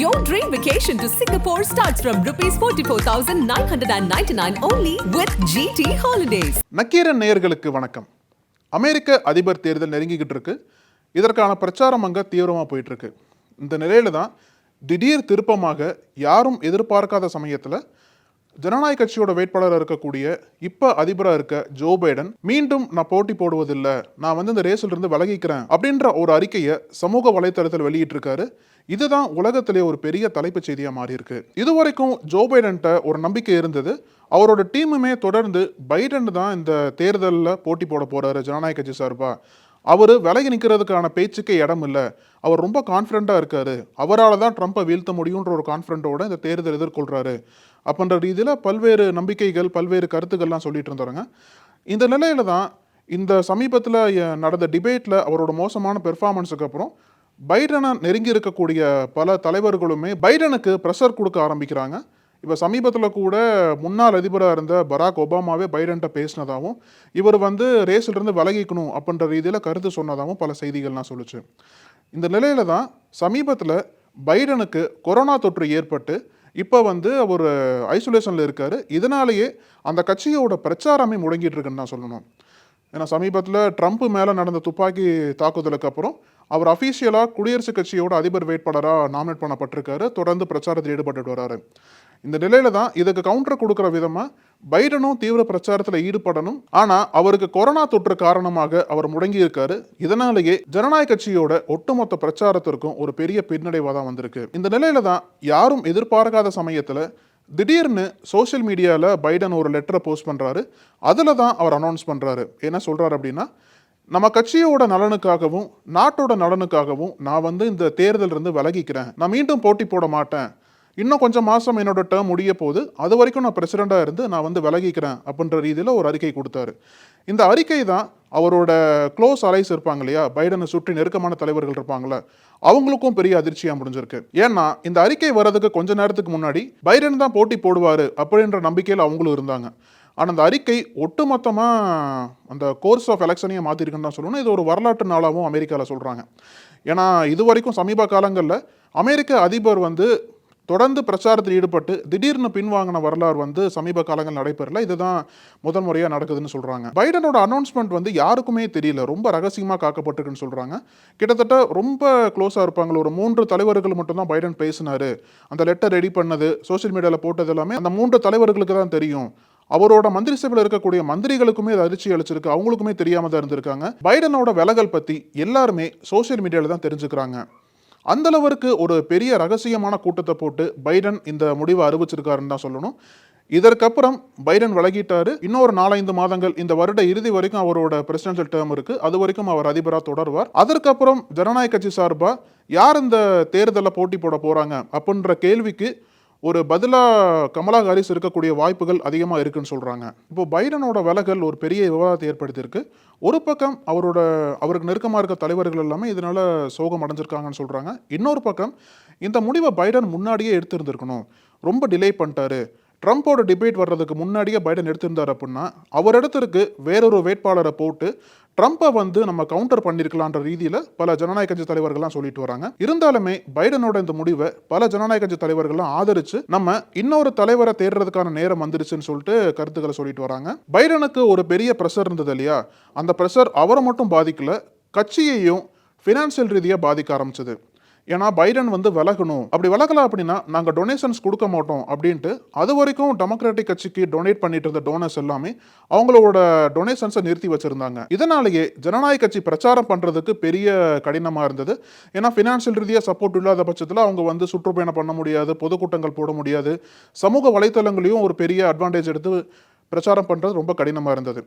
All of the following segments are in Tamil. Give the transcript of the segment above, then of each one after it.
Your dream vacation to Singapore starts from rupees 44,999 only with GT Holidays. Nakkheeran நேயர்களுக்கு வணக்கம். அமெரிக்க அதிபர் தேர்தல் நெருங்கிக்கிட்டு இருக்கு. இதற்கான பிரச்சாரம் அங்கே தீவிரமாக போயிட்டு இருக்கு இந்த நிலையில தான் திடீர் திருப்பமாக யாரும் எதிர்பார்க்காத சமயத்தில் ஜனநாயக கட்சியோட வேட்பாளராக இருக்கக்கூடிய இப்போ அதிபராக இருக்க ஜோ பைடன் மீண்டும் நான் போட்டி போடுவதில்லை. நான் வந்து இந்த ரேஸில் இருந்து விலகிக்கிறேன் அப்படின்ற ஒரு அறிக்கையை சமூக வலைத்தளத்தில் வெளியிட்டிருக்காரு. இதுதான் உலகத்திலே ஒரு பெரிய தலைப்புச் செய்தியாக மாறி இருக்கு இதுவரைக்கும் ஜோ பைடன்ட்ட ஒரு நம்பிக்கை இருந்தது. அவரோட டீமுமே தொடர்ந்து பைடன் தான் இந்த தேர்தலில் போட்டி போட போறாரு ஜனநாயக கட்சி சார்பா. அவர் விலகி நிற்கிறதுக்கான பேச்சுக்கே இடம் இல்லை. அவர் ரொம்ப கான்ஃபிடண்ட்டாக இருக்காரு. அவரால் தான் ட்ரம்ப்பை வீழ்த்த முடியுன்ற ஒரு கான்ஃபிடண்ட்டோட இந்த தேர்தல் எதிர்கொள்கிறாரு அப்படின்ற ரீதியில் பல்வேறு நம்பிக்கைகள் பல்வேறு கருத்துக்கள்லாம் சொல்லிட்டு இருந்தாருங்க. இந்த நிலையில தான் இந்த சமீபத்தில் நடந்த டிபேட்டில் அவரோட மோசமான பெர்ஃபார்மன்ஸுக்கு அப்புறம் பைடனை நெருங்கி இருக்கக்கூடிய பல தலைவர்களுமே பைடனுக்கு ப்ரெஷர் கொடுக்க ஆரம்பிக்கிறாங்க. இப்போ சமீபத்தில் கூட முன்னாள் அதிபராக இருந்த பராக் ஒபாமாவே பைடன்ட்ட பேசினதாகவும் இவர் வந்து ரேஸிலிருந்து விலகிக்கணும் அப்படின்ற ரீதியில் கருத்து சொன்னதாகவும் பல செய்திகள்லாம் சொல்லுச்சு. இந்த நிலையில தான் சமீபத்தில் பைடனுக்கு கொரோனா தொற்று ஏற்பட்டு இப்போ வந்து அவர் ஐசோலேஷனில் இருக்கார். இதனாலேயே அந்த கட்சியோட பிரச்சாரமே முடங்கிட்டு இருக்குன்னு சொல்லணும். ஏன்னா சமீபத்தில் ட்ரம்ப் மேலே நடந்த துப்பாக்கி தாக்குதலுக்கு அப்புறம் அவர் அஃபீஷியலாக குடியரசுக் கட்சியோட அதிபர் வேட்பாளராக நாமினேட் பண்ணப்பட்டிருக்காரு. தொடர்ந்து பிரச்சாரத்தில் ஈடுபட்டுட்டு வராரு. இந்த நிலையில தான் இதுக்கு கவுண்டர் கொடுக்குற விதமாக பைடனும் தீவிர பிரச்சாரத்தில் ஈடுபடணும். ஆனால் அவருக்கு கொரோனா தொற்று காரணமாக அவர் முடங்கி இருக்காரு இதனாலேயே ஜனநாயக கட்சியோட ஒட்டுமொத்த பிரச்சாரத்திற்கும் ஒரு பெரிய பின்னடைவாக தான் வந்திருக்கு. இந்த நிலையில தான் யாரும் எதிர்பார்க்காத சமயத்தில் திடீர்னு சோஷியல் மீடியாவில் பைடன் ஒரு லெட்டரை போஸ்ட் பண்ணுறாரு அதில் தான் அவர் அனௌன்ஸ் பண்ணுறாரு என்ன சொல்கிறாரு அப்படின்னா நம்ம கட்சியோட நலனுக்காகவும் நாட்டோட நலனுக்காகவும் நான் வந்து இந்த தேர்தலிருந்து விலகிக்கிறேன். நான் மீண்டும் போட்டி போட மாட்டேன். இன்னும் கொஞ்சம் மாதம் என்னோட டேர்ம் முடிய போது அது வரைக்கும் நான் பிரசிடெண்ட்டாக இருந்து நான் வந்து விலகிக்கிறேன் அப்படின்ற ரீதியில் ஒரு அறிக்கை கொடுத்தாரு. இந்த அறிக்கை தான் அவரோட க்ளோஸ் அலைஸ் இருப்பாங்க இல்லையா? பைடனை சுற்றி நெருக்கமான தலைவர்கள் இருப்பாங்களே அவங்களுக்கும் பெரிய அதிர்ச்சியாக முடிஞ்சிருக்கு. ஏன்னா இந்த அறிக்கை வர்றதுக்கு கொஞ்ச நேரத்துக்கு முன்னாடி பைடன் தான் போட்டி போடுவார் அப்படின்ற நம்பிக்கையில் அவங்களும் இருந்தாங்க. ஆனால் அந்த அறிக்கை ஒட்டுமொத்தமாக அந்த கோர்ஸ் ஆஃப் எலெக்ஷனையும் மாற்றிருக்குன்னு தான் சொல்லணும். இது ஒரு வரலாற்று நாளாகவும் அமெரிக்காவில் சொல்கிறாங்க ஏன்னா இது வரைக்கும் சமீப காலங்களில் அமெரிக்க அதிபர் வந்து தொடர்ந்து பிரச்சாரத்தில் ஈடுபட்டு திடீர்னு பின்வாங்கின வரலாறு வந்து சமீப காலங்கள் நடைபெறல. இதுதான் முதல் முறையாக நடக்குதுன்னு சொல்கிறாங்க பைடனோட அனௌன்ஸ்மெண்ட் வந்து யாருக்குமே தெரியல. ரொம்ப ரகசியமாக காக்கப்பட்டிருக்குன்னு சொல்கிறாங்க கிட்டத்தட்ட ரொம்ப க்ளோஸாக இருப்பாங்க ஒரு மூன்று தலைவர்கள் மட்டும்தான் பைடன் பேசினாரு. அந்த லெட்டர் ரெடி பண்ணது சோஷியல் மீடியாவில் போட்டது எல்லாமே அந்த மூன்று தலைவர்களுக்கு தான் தெரியும். அவரோட மந்திரி சபையில் இருக்கக்கூடிய மந்திரிகளுக்குமே அது அதிர்ச்சி அளிச்சிருக்கு. அவங்களுக்குமே தெரியாம தான் இருந்திருக்காங்க. பைடனோட விலகல் பற்றி எல்லாருமே சோஷியல் மீடியாவில் தான் தெரிஞ்சுக்கிறாங்க. அந்தளவிற்கு ஒரு பெரிய ரகசியமான கூட்டத்தை போட்டு பைடன் இந்த முடிவை அறிவிச்சிருக்காருன்னு தான் சொல்லணும். இதற்கப்புறம் பைடன் விலகிட்டாரு. இன்னொரு நாலஞ்சு மாதங்கள் இந்த வருட இறுதி வரைக்கும் அவரோட பிரசிடென்ஷியல் டேர்ம் இருக்கு. அது வரைக்கும் அவர் அதிபராக தொடர்வார். அதற்கப்புறம் ஜனநாயக கட்சி சார்பாக யார் இந்த தேர்தலில் போட்டி போட போறாங்க அப்படின்ற கேள்விக்கு ஒரு பதிலாக கமலா ஹாரிஸ் இருக்கக்கூடிய வாய்ப்புகள் அதிகமாக இருக்குன்னு சொல்கிறாங்க இப்போ பைடனோட விலகல் ஒரு பெரிய விவாதத்தை ஏற்படுத்தியிருக்கு. ஒரு பக்கம் அவரோட அவருக்கு நெருக்கமாக இருக்க தலைவர்கள் எல்லாமே இதனால் சோகம் அடைஞ்சிருக்காங்கன்னு சொல்கிறாங்க இன்னொரு பக்கம் இந்த முடிவை பைடன் முன்னாடியே எடுத்திருந்திருக்கணும். ரொம்ப டிலே பண்ணிட்டாரு. ட்ரம்ப்போட டிபேட் வர்றதுக்கு முன்னாடியே பைடன் எடுத்திருந்தார் அப்படின்னா அவர் இடத்திற்கு வேறொரு வேட்பாளரை போட்டு ட்ரம்ப்பை வந்து நம்ம கவுண்டர் பண்ணியிருக்கலான்ற ரீதியில் பல ஜனநாயக கட்சி தலைவர்கள்லாம் சொல்லிட்டு வராங்க. இருந்தாலுமே பைடனோட இந்த முடிவை பல ஜனநாயக கட்சி தலைவர்கள்லாம் ஆதரிச்சு நம்ம இன்னொரு தலைவரை தேடுறதுக்கான நேரம் வந்துருச்சுன்னு சொல்லிட்டு கருத்துக்களை சொல்லிட்டு வராங்க. பைடனுக்கு ஒரு பெரிய ப்ரெஷர் இருந்தது இல்லையா? அந்த ப்ரெஷர் அவரை மட்டும் பாதிக்கல கட்சியையும் ஃபினான்சியல் ரீதியாக பாதிக்க ஆரம்பிச்சது. ஏன்னா பைடன் வந்து விலகணும். அப்படி விலகல அப்படின்னா நாங்கள் டொனேஷன்ஸ் கொடுக்க மாட்டோம் அப்படின்ட்டு அது வரைக்கும் டெமோக்ராட்டிக் கட்சிக்கு டொனேட் பண்ணிட்டு இருந்த டோனர்ஸ் எல்லாமே அவங்களோட டொனேஷன்ஸை நிறுத்தி வச்சிருந்தாங்க. இதனாலேயே ஜனநாயக கட்சி பிரச்சாரம் பண்ணுறதுக்கு பெரிய கடினமாக இருந்தது. ஏன்னா ஃபினான்ஷியல் ரீதியாக சப்போர்ட் இல்லாத பட்சத்தில் அவங்க வந்து சுற்றுப்பயணம் பண்ண முடியாது பொதுக்கூட்டங்கள் போட முடியாது. சமூக வலைத்தளங்களையும் ஒரு பெரிய அட்வான்டேஜ் எடுத்து பிரச்சாரம் பண்ணுறது ரொம்ப கடினமாக இருந்தது.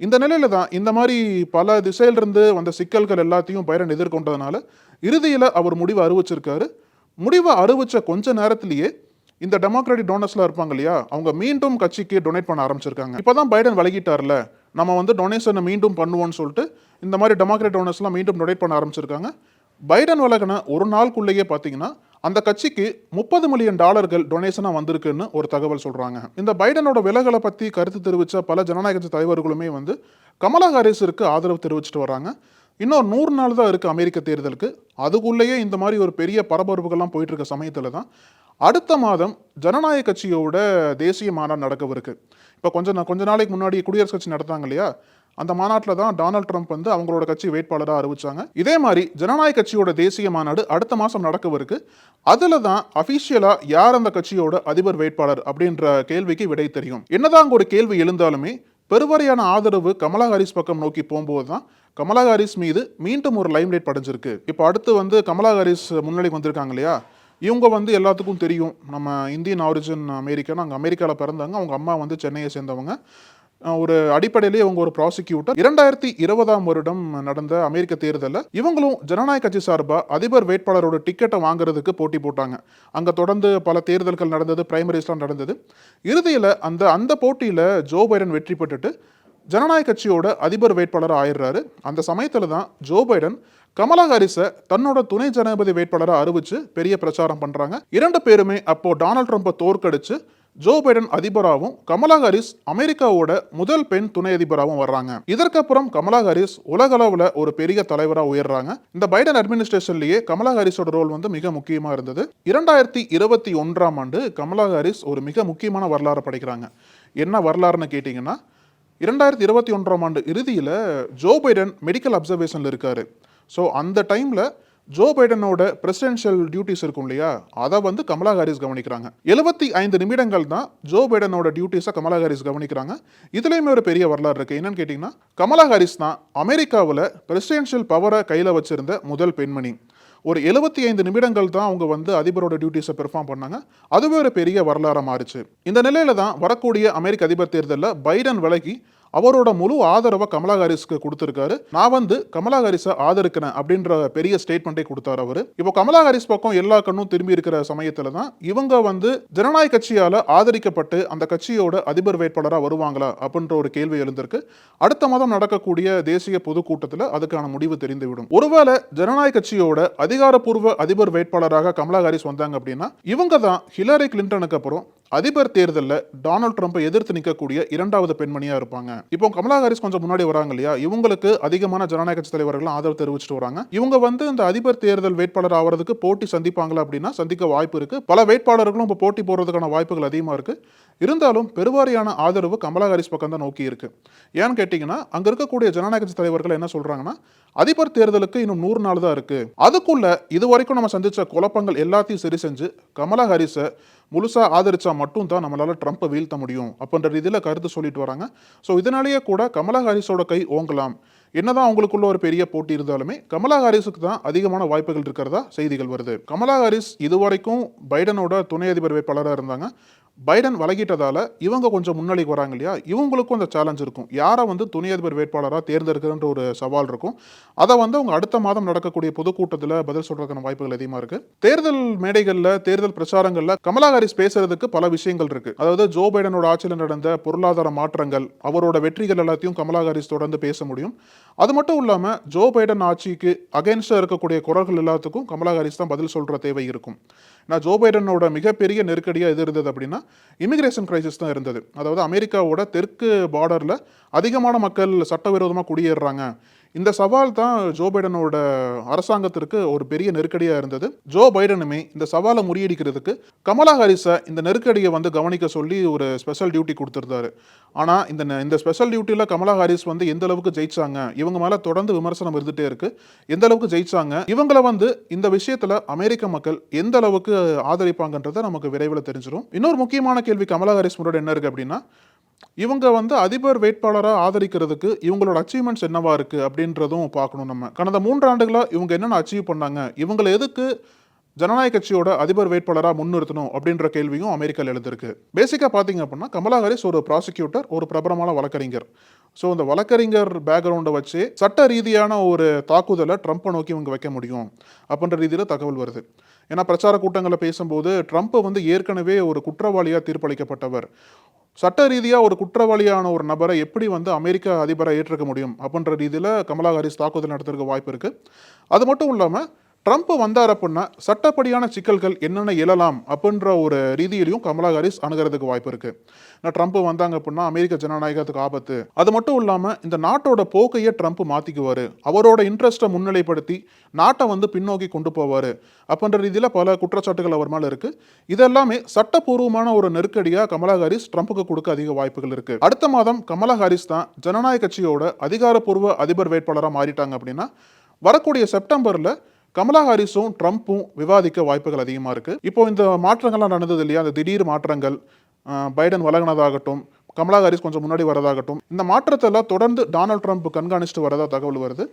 இந்த நிலையில தான் இந்த மாதிரி பல திசையிலிருந்து வந்த சிக்கல்கள் எல்லாத்தையும் பைரன் எதிர்கொண்டதுனால இறுதியில் அவர் முடிவை அறிவிச்சிருக்காரு. முடிவை அறிவிச்ச கொஞ்ச நேரத்திலேயே இந்த டெமோக்ராட்டிக் டோனர்ஸ்லாம் இருப்பாங்க இல்லையா அவங்க மீண்டும் கட்சிக்கு டொனேட் பண்ண ஆரம்பிச்சிருக்காங்க. இப்போ தான் பைடன் விலகிட்டார்ல நம்ம வந்து டொனேஷனை மீண்டும் பண்ணுவோம்னு சொல்லிட்டு இந்த மாதிரி டெமோக்ராட் டோனர்ஸ்லாம் மீண்டும் டொனேட் பண்ண ஆரம்பிச்சிருக்காங்க. பைடன் விலகின ஒரு நாளுக்குள்ளேயே பார்த்தீங்கன்னா அந்த கட்சிக்கு முப்பது மில்லியன் டாலர்கள் டொனேஷனாக வந்திருக்குன்னு ஒரு தகவல் சொல்கிறாங்க இந்த பைடனோட விலகலை பற்றி கருத்து தெரிவித்த பல ஜனநாயக கட்சி தலைவர்களுமே வந்து கமலா ஹாரிஸிற்கு ஆதரவு தெரிவிச்சிட்டு வராங்க. இன்னும் நூறு நாள் தான் இருக்குது அமெரிக்க தேர்தலுக்கு. அதுக்குள்ளேயே இந்த மாதிரி ஒரு பெரிய பரபரப்புகள்லாம் போயிட்டுருக்க சமயத்தில் தான் அடுத்த மாதம் ஜனநாயக கட்சியோட தேசிய மாநாடு நடக்கவிருக்கு. இப்போ கொஞ்சம் கொஞ்ச நாளைக்கு முன்னாடி குடியரசுக் கட்சி நடத்தாங்க இல்லையா? அந்த மாநாட்டில் தான் டொனால்ட் ட்ரம்ப் வந்து அவங்களோட கட்சி வேட்பாளராக அறிவிச்சாங்க. இதே மாதிரி ஜனநாயக கட்சியோட தேசிய மாநாடு அடுத்த மாதம் நடக்கவிருக்கு. அதில் தான் அஃபிஷியலாக யார் அந்த கட்சியோட அதிபர் வேட்பாளர் அப்படின்ற கேள்விக்கு விடை தெரியும். என்னதான் அங்கே ஒரு கேள்வி எழுந்தாலுமே பெருவாரியான ஆதரவு கமலா ஹாரிஸ் பக்கம் நோக்கி போகும்போது தான் கமலா ஹாரிஸ் மீது மீண்டும் ஒரு லைம்லைட் படைஞ்சிருக்கு. இப்போ அடுத்து வந்து கமலா ஹாரிஸ் முன்னிலைக்கு வந்திருக்காங்க இல்லையா? இவங்க வந்து எல்லாத்துக்கும் தெரியும். நம்ம இந்தியன் ஆரிஜின் அமெரிக்கன் அங்கே அமெரிக்காவில் பிறந்தாங்க அவங்க அம்மா வந்து சென்னையை சேர்ந்தவங்க. ஒரு அடிப்படையிலேயே இவங்க ஒரு ப்ராசிக்யூட்டர் இரண்டாயிரத்தி இருபதாம் வருடம் நடந்த அமெரிக்க தேர்தலில் இவங்களும் ஜனநாயக கட்சி சார்பாக அதிபர் வேட்பாளரோட டிக்கெட்டை வாங்குறதுக்கு போட்டி போட்டாங்க. அங்கே தொடர்ந்து பல தேர்தல்கள் நடந்தது பிரைமரிஸ்லாம் நடந்தது. இறுதியில் அந்த அந்த போட்டியில் ஜோ பைடன் வெற்றி பெற்றுட்டு ஜனநாயக கட்சியோட அதிபர் வேட்பாளர் ஆயிடுறாரு. அந்த சமயத்தில் தான் ஜோ பைடன் கமலா ஹாரிஸை தன்னோட துணை ஜனாதிபதி வேட்பாளரை அறிவிச்சு பெரிய பிரச்சாரம் பண்ணுறாங்க இரண்டு பேருமே அப்போது டொனால்ட் ட்ரம்ப்பை தோற்கடிச்சு ஜோ பைடன் அதிபராகவும் கமலா ஹாரிஸ் அமெரிக்காவோட முதல் பெண் துணை அதிபராகவும் வர்றாங்க. இதற்கப்புறம் கமலா ஹாரிஸ் உலக ஒரு பெரிய தலைவராக உயர்றாங்க. இந்த பைடன் அட்மினிஸ்ட்ரேஷன்லயே கமலா ஹாரிஸோட ரோல் வந்து மிக முக்கியமாக இருந்தது. இரண்டாயிரத்தி இருபத்தி ஒன்றாம் ஆண்டு கமலா ஹாரிஸ் ஒரு மிக முக்கியமான வரலாறு படைக்கிறாங்க. என்ன வரலாறுன்னு கேட்டிங்கன்னா இரண்டாயிரத்தி இருபத்தி ஒன்றாம் ஆண்டு இறுதியில் ஜோ பைடன் மெடிக்கல் அப்சர்வேஷனில் இருக்காரு. ஸோ அந்த டைமில் ஜோ பைடனோட பிரசிடென்ஷியல் டியூட்டிஸ் இருக்கும் இல்லையா? அதை வந்து கமலா ஹாரிஸ் கவனிக்கிறாங்க. எழுபத்தி ஐந்து நிமிடங்கள் தான் ஜோ பைடனோட டியூட்டிஸை கமலா ஹாரிஸ் கவனிக்கிறாங்க. இதுலேயுமே ஒரு பெரிய வரலாறு இருக்குது என்னன்னு கேட்டிங்கன்னா கமலா ஹாரிஸ் தான் அமெரிக்காவில் பிரசிடென்ஷியல் பவரை கையில் வச்சிருந்த முதல் பெண்மணி. ஒரு எழுபத்தி ஐந்து நிமிடங்கள் தான் அவங்க வந்து அதிபரோட டியூட்டிஸை பெர்ஃபார்ம் பண்ணாங்க. அதுவே ஒரு பெரிய வரலாறாக மாறுச்சு. இந்த நிலையில தான் வரக்கூடிய அமெரிக்க அதிபர் தேர்தலில் பைடன் விலகி அவரோட முழு ஆதரவை கமலா ஹாரிஸ்க்கு கொடுத்துருக்காரு. நான் வந்து கமலா ஹாரிஸை ஆதரிக்கிறேன் அப்படின்ற பெரிய ஸ்டேட்மெண்ட்டே கொடுத்தாரு அவர். இப்போ கமலா ஹாரிஸ் பக்கம் எல்லா கண்ணும் திரும்பி இருக்கிற சமயத்தில் தான் இவங்க வந்து ஜனநாயக கட்சியால் ஆதரிக்கப்பட்டு அந்த கட்சியோட அதிபர் வேட்பாளராக வருவாங்களா அப்படின்ற ஒரு கேள்வி எழுந்திருக்கு. அடுத்த மாதம் நடக்கக்கூடிய தேசிய பொதுக்கூட்டத்தில் அதுக்கான முடிவு தெரிந்துவிடும். ஒருவேளை ஜனநாயக கட்சியோட அதிகாரப்பூர்வ அதிபர் வேட்பாளராக கமலா ஹாரிஸ் வந்தாங்க அப்படின்னா இவங்க தான் ஹிலாரி கிளின்டனுக்கு அப்புறம் அதிபர் தேர்தலில் டொனால்ட் ட்ரம்ப்பை எதிர்த்து நிற்கக்கூடிய இரண்டாவது பெண்மணியாக இருப்பாங்க. இப்போ கமலா ஹாரிஸ் கொஞ்சம் முன்னாடி வராங்க இல்லையா? இவங்களுக்கு அதிகமான ஜனநாயக கட்சி தலைவர்கள் ஆதரவு தெரிவிச்சுட்டு வராங்க. இவங்க வந்து இந்த அதிபர் தேர்தல் வேட்பாளர் ஆகிறதுக்கு போட்டி சந்திப்பாங்களா அப்படின்னா சந்திக்க வாய்ப்பு இருக்கு. பல வேட்பாளர்களும் இப்போ போட்டி போடுறதுக்கான வாய்ப்புகள் அதிகமாக இருக்கு. இருந்தாலும் பெருவாரியான ஆதரவு கமலா ஹாரிஸ் பக்கம் தான் நோக்கி இருக்கு. ஏன்னு கேட்டிங்கன்னா அங்க இருக்கக்கூடிய ஜனநாயக கட்சி தலைவர்கள் என்ன சொல்றாங்கன்னா அதிபர் தேர்தலுக்கு இன்னும் நூறு நாள் தான் இருக்கு. அதுக்குள்ள இது வரைக்கும் நம்ம சந்திச்ச குழப்பங்கள் எல்லாத்தையும் சரி செஞ்சு கமலா ஹாரிஸை முழுசாக ஆதரித்தா மட்டும் தான் ட்ரம்ப்பை வீழ்த்த முடியும் அப்படின்ற ரீதியில் கருத்து சொல்லிட்டு வராங்க. ஸோ இதனாலேயே கூட கமலா ஹாரிஸோட கை ஓங்கலாம். என்னதான் அவங்களுக்குள்ள ஒரு பெரிய போட்டி இருந்தாலுமே கமலா ஹாரிஸுக்கு தான் அதிகமான வாய்ப்புகள் இருக்கிறதா செய்திகள் வருது. கமலா ஹாரிஸ் இதுவரைக்கும் பைடனோட துணை அதிபர் வேட்பாளராக இருந்தாங்க. பைடன் வழங்கிட்டதால இவங்க கொஞ்சம் முன்னாடிக்கு வராங்க இல்லையா? இவங்களுக்கும் அந்த சேலஞ்ச் இருக்கும். யாரை வந்து துணை அதிபர் வேட்பாளராக தேர்ந்தெடுக்கிறன்ற ஒரு சவால் இருக்கும். அதை வந்து அவங்க அடுத்த மாதம் நடக்கக்கூடிய பொதுக்கூட்டத்தில் பதில் சொல்றதுக்கான வாய்ப்புகள் அதிகமாக இருக்கு. தேர்தல் மேடைகளில் தேர்தல் பிரச்சாரங்களில் கமலா ஹாரிஸ் பேசுறதுக்கு பல விஷயங்கள் இருக்கு. அதாவது ஜோ பைடனோட ஆட்சியில் நடந்த பொருளாதார மாற்றங்கள் அவரோட வெற்றிகள் எல்லாத்தையும் கமலா ஹாரிஸ் தொடர்ந்து பேச முடியும். அது மட்டும் இல்லாமல் ஜோ பைடன் ஆட்சிக்கு அகைன்ஸ்டாக இருக்கக்கூடிய குரல்கள் எல்லாத்துக்கும் கமலா ஹாரிஸ் தான் பதில் சொல்கிற தேவை இருக்கும். நான் ஜோ பைடனோட மிகப்பெரிய நெருக்கடியாக எது இருந்தது அப்படின்னா இமிகிரேஷன் கிரைசிஸ் தான் இருந்தது. அதாவது அமெரிக்காவோட தெற்கு பார்டரில் அதிகமான மக்கள் சட்டவிரோதமாக குடியேறுறாங்க. இந்த சவால் தான் ஜோ பைடனோட அரசாங்கத்திற்கு ஒரு பெரிய நெருக்கடியாக இருந்தது. ஜோ பைடனுமே இந்த சவாலை முறியடிக்கிறதுக்கு கமலா ஹாரிஸை இந்த நெருக்கடியை வந்து கவனிக்க சொல்லி ஒரு ஸ்பெஷல் டியூட்டி கொடுத்துருந்தாரு. ஆனால் இந்த இந்த ஸ்பெஷல் டியூட்டியில் கமலா ஹாரிஸ் வந்து எந்த அளவுக்கு ஜெயிச்சாங்க இவங்க மேலே தொடர்ந்து விமர்சனம் இருந்துகிட்டே இருக்கு. எந்த அளவுக்கு ஜெயிச்சாங்க இவங்களை வந்து இந்த விஷயத்தில் அமெரிக்க மக்கள் எந்த அளவுக்கு ஆதரிப்பாங்கன்றதை நமக்கு விரைவில் தெரிஞ்சிடும் இன்னொரு முக்கியமான கேள்வி கமலா ஹாரிஸ் முன்னாடி என்ன இருக்கு அப்படின்னா இவங்க வந்து அதிபர் வேட்பாளராக ஆதரிக்கிறதுக்கு இவங்களோட அச்சீவ்மெண்ட்ஸ் என்னவா இருக்குது அப்படின்றதும் பார்க்கணும் நம்ம. கடந்த மூன்று ஆண்டுகளாக இவங்க என்னென்ன அச்சீவ் பண்ணாங்க? இவங்களை எதுக்கு ஜனநாயக கட்சியோட அதிபர் வேட்பாளராக முன்னிறுத்தணும் அப்படின்ற கேள்வியும் அமெரிக்காவில் எழுந்திருக்கு. பேசிக்காக பார்த்தீங்க அப்படின்னா கமலா ஹாரிஸ் ஒரு ப்ராசிக்யூட்டர் ஒரு பிரபலமான வழக்கறிஞர். ஸோ அந்த வழக்கறிஞர் பேக்ரவுண்டை வச்சு சட்ட ரீதியான ஒரு தாக்குதலை ட்ரம்ப்பை நோக்கி இவங்க வைக்க முடியும் அப்படின்ற ரீதியில் தகவல் வருது. ஏன்னா பிரச்சார கூட்டங்களில் பேசும்போது ட்ரம்ப் வந்து ஏற்கனவே ஒரு குற்றவாளியாக தீர்ப்பளிக்கப்பட்டவர். சட்ட ரீதியாக ஒரு குற்றவாளியான ஒரு நபரை எப்படி வந்து அமெரிக்க அதிபரை ஏற்றுக்க முடியும் அப்படின்ற ரீதியில் கமலா ஹாரிஸ் தாக்குதல் நடத்துறதுக்கு வாய்ப்பு இருக்குது அது மட்டும் இல்லாமல் ட்ரம்ப் வந்தார் அப்படின்னா சட்டப்படியான சிக்கல்கள் என்னென்ன எழலாம் அப்படின்ற ஒரு ரீதியிலையும் கமலா ஹாரிஸ் அணுகிறதுக்கு வாய்ப்பு இருக்குது நான் ட்ரம்ப் வந்தாங்க அப்படின்னா அமெரிக்க ஜனநாயகத்துக்கு ஆபத்து. அது மட்டும் இல்லாமல் இந்த நாட்டோட போக்கையே ட்ரம்ப் மாற்றிக்குவார் அவரோட இன்ட்ரெஸ்ட்டை முன்னிலைப்படுத்தி நாட்டை வந்து பின்னோக்கி கொண்டு போவார் அப்படின்ற ரீதியில் பல குற்றச்சாட்டுகள் அவர் மேலே இருக்குது இதெல்லாமே சட்டப்பூர்வமான ஒரு நெருக்கடியாக கமலா ஹாரிஸ் ட்ரம்ப்புக்கு கொடுக்க அதிக வாய்ப்புகள் இருக்குது அடுத்த மாதம் கமலா ஹாரிஸ் தான் ஜனநாயக கட்சியோட அதிகாரப்பூர்வ அதிபர் வேட்பாளராக மாறிட்டாங்க அப்படின்னா வரக்கூடிய செப்டம்பரில் கமலா ஹாரிஸும் ட்ரம்ப்பும் விவாதிக்க வாய்ப்புகள் அதிகமாக இருக்குது இப்போ இந்த மாற்றங்கள்லாம் நடந்தது இல்லையா? அந்த திடீர் மாற்றங்கள் பைடன் வழங்கினதாகட்டும் கமலா ஹாரிஸ் கொஞ்சம் முன்னாடி வரதாகட்டும் இந்த மாற்றத்தை எல்லாம் தொடர்ந்து டொனால்ட் ட்ரம்ப் கண்காணிச்சுட்டு வரதா தகவல் வருது.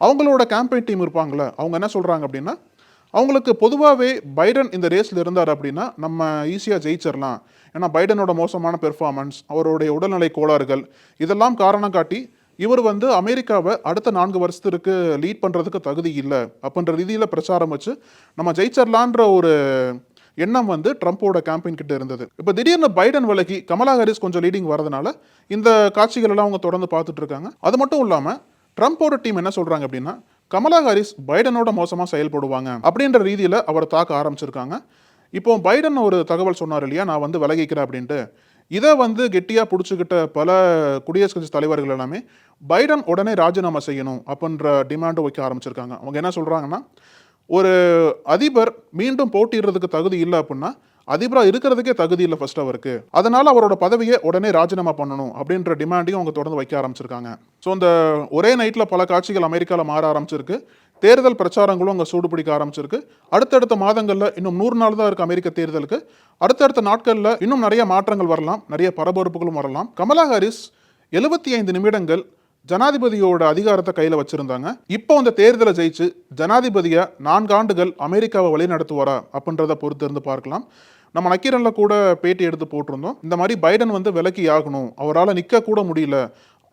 அவங்களோட கேம்பெயின் டீம் இருப்பாங்களே அவங்க என்ன சொல்கிறாங்க அப்படின்னா அவங்களுக்கு பொதுவாகவே பைடன் இந்த ரேஸில் இருந்தார் அப்படின்னா நம்ம ஈஸியாக ஜெயிச்சிடலாம் ஏன்னா பைடனோட மோசமான பெர்ஃபார்மன்ஸ் அவருடைய உடல்நிலை கோளாறுகள் இதெல்லாம் காரணம் காட்டி இவர் வந்து அமெரிக்காவை அடுத்த நான்கு வருஷத்திற்கு லீட் பண்ணுறதுக்கு தகுதி இல்லை அப்படின்ற ரீதியில் பிரச்சாரம் வச்சு நம்ம ஜெயிச்சர்லான்ற ஒரு எண்ணம் வந்து ட்ரம்ப்போட கேம்பெயின் கிட்ட இருந்தது. இப்போ திடீர்னு பைடன் விலகி கமலா ஹாரிஸ் கொஞ்சம் லீடிங் வரதுனால இந்த காட்சிகள் எல்லாம் அவங்க தொடர்ந்து பார்த்துட்டு இருக்காங்க. அது மட்டும் இல்லாமல் ட்ரம்ப்போட டீம் என்ன சொல்கிறாங்க அப்படின்னா கமலா ஹாரிஸ் பைடனோட மோசமாக செயல்படுவாங்க அப்படின்ற ரீதியில் அவரை தாக்க ஆரம்பிச்சிருக்காங்க. இப்போ பைடன் ஒரு தகவல் சொன்னார் இல்லையா நான் வந்து விலகிக்கிறேன் அப்படின்ட்டு. இதை வந்து கெட்டியாக பிடிச்சிக்கிட்ட பல குடியரசு கட்சி தலைவர்கள் எல்லாமே பைடன் உடனே ராஜினாமா செய்யணும் அப்படின்ற டிமாண்டும் வைக்க ஆரம்பிச்சிருக்காங்க. அவங்க என்ன சொல்கிறாங்கன்னா ஒரு அதிபர் மீண்டும் போட்டிடுறதுக்கு தகுதி இல்லை அப்படின்னா அதிபராக இருக்கிறதுக்கே தகுதி இல்லை ஃபர்ஸ்ட் அவருக்கு. அதனால் அவரோட பதவியை உடனே ராஜினாமா பண்ணணும் அப்படின்ற டிமாண்டையும் அவங்க தொடர்ந்து வைக்க ஆரம்பிச்சிருக்காங்க. ஸோ இந்த ஒரே நைட்டில் பல காட்சிகள் அமெரிக்காவில் மாற ஆரம்பிச்சிருக்கு. தேர்தல் பிரச்சாரங்களும் அங்கே சூடு பிடிக்க ஆரம்பிச்சிருக்கு. அடுத்தடுத்த மாதங்களில் இன்னும் நூறு நாள் தான் இருக்குது அமெரிக்க தேர்தலுக்கு. அடுத்தடுத்த நாட்களில் இன்னும் நிறைய மாற்றங்கள் வரலாம். நிறைய பரபரப்புகளும் வரலாம். கமலா ஹாரிஸ் எழுபத்தி ஐந்து நிமிடங்கள் ஜனாதிபதியோட அதிகாரத்தை கையில் வச்சுருந்தாங்க. இப்போ அந்த தேர்தலை ஜெயிச்சு ஜனாதிபதியை நான்கு ஆண்டுகள் அமெரிக்காவை வழிநடத்துவாரா அப்படின்றத பொறுத்து இருந்து பார்க்கலாம். நம்ம நக்கீரனில் கூட பேட்டி எடுத்து போட்டிருந்தோம். இந்த மாதிரி பைடன் வந்து விலக்கி ஆகணும். அவரால் நிற்க கூட முடியல.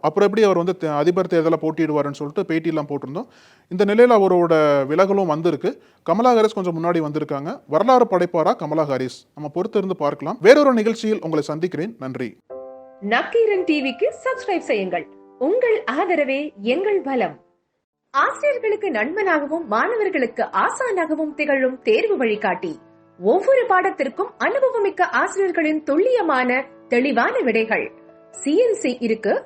அப்புறம் எப்படி அவர் வந்து அதிபர் தேர்தலில் போட்டியிடுவாருன்னு சொல்லிட்டு பேட்டியெல்லாம் போட்டிருந்தோம். இந்த நிலையில் அவரோட விலகலும் வந்திருக்கு. கமலா ஹாரிஸ் கொஞ்சம் முன்னாடி வந்திருக்காங்க. வரலாறு படைப்பாரா கமலா ஹாரிஸ்? நம்ம பொறுத்து இருந்து பார்க்கலாம். வேறொரு நிகழ்ச்சியில் உங்களை சந்திக்கிறேன். நன்றி. நக்கீரன் டிவிக்கு சப்ஸ்கிரைப் செய்யுங்கள். உங்கள் ஆதரவே எங்கள் பலம் ஆசிரியர்களுக்கு நண்பனாகவும் மாணவர்களுக்கு ஆசானாகவும் திகழும் தேர்வு வழிகாட்டி. ஒவ்வொரு பாடத்திற்கும் அனுபவமிக்க ஆசிரியர்களின் துல்லியமான தெளிவான விடைகள். சிஎன்சி இருக்கு.